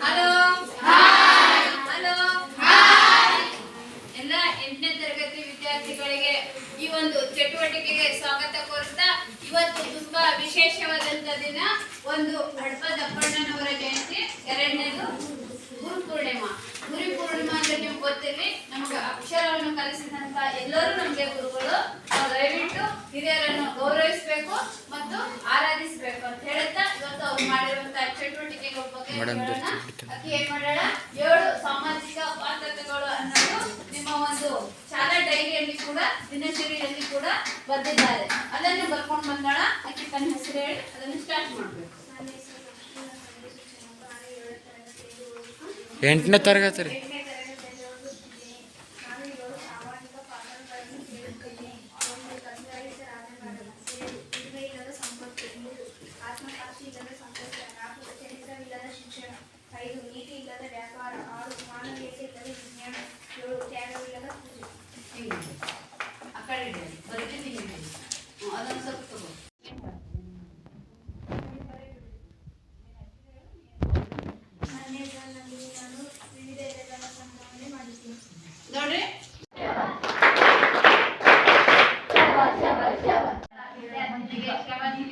Hello. Hello. ಎಲ್ಲ ಎಂಟನೇ ತರಗತಿ ವಿದ್ಯಾರ್ಥಿಗಳಿಗೆ ಈ ಒಂದು ಚಟುವಟಿಕೆಗೆ ಸ್ವಾಗತ ಕೋರ್ತಾ ಇವತ್ತು ತುಂಬಾ ವಿಶೇಷವಾದಂತ ದಿನ ಒಂದು ಹಡಪ ನಮಗೆ ಅಕ್ಷರವನ್ನು ಕಲಿಸಿದಂತ ಎಲ್ಲರೂ ನಮಗೆ ಗುರುಗಳು. ನಾವು ದಯವಿಟ್ಟು ಹಿರಿಯರನ್ನು ಗೌರವಿಸಬೇಕು ಮತ್ತು ಆರಾಧಿಸಬೇಕು ಅಂತ ಹೇಳುತ್ತಾ ಇವತ್ತು ಅವ್ರು ಮಾಡಿರುವಂತಹ ಚಟುವಟಿಕೆಗಳ ಬಗ್ಗೆ ಹೇಳೋಣ. ಅಕ್ಕಿ ಏನ್ ಮಾಡೋಣ? ಏಳು ಸಾಮಾಜಿಕ ಪಾತ್ರತೆಗಳು ಅನ್ನೋದು ನಿಮ್ಮ ಒಂದು ಶಾಲಾ ಡೈರಿಯಲ್ಲಿ ಕೂಡ ದಿನಚರಿಯಲ್ಲಿ ಕೂಡ ಬರೆದಿದ್ದಾರೆ. ಅದನ್ನು ಬರ್ಕೊಂಡು ಬಂದಾಳ. ಅಕ್ಕಿ ತನ್ನ ಹೆಸರು ಹೇಳಿ ಅದನ್ನು ಸ್ಟಾರ್ಟ್ ಮಾಡಬೇಕು. ಎಂಟನೇ ತರಗತಿ ರೀ. ನೀತಿ ಇಲ್ಲದ ವ್ಯಾಪಾರ ಆರು ಮಾನವೀಯತೆ ಇಲ್ಲದ ವಿಜ್ಞಾನ ಏಳು ತ್ಯಾಗವಿಲ್ಲದ ಪೂಜೆ ಹಿಂಗೆ ಆ ಕಡೆ ಇಡಿ. ಬರೀತೀನಿ ಹಿಂಗೆ. ಹ್ಮ್, ಅದನ್ನು ಸ್ವಲ್ಪ ತಗೋ ನನ್ನ ಹೆಸರಿನಲ್ಲಿ ನಾನು ವಿವಿಧ ಎಲೆಗಳ ಸಂಗ್ರಹಣೆ ಮಾಡಿದ್ದೇನೆ ನೋಡ್ರಿ ವಿದ್ಯಾರ್ಥಿನಿಗೆ ಶ್ರವಣಿ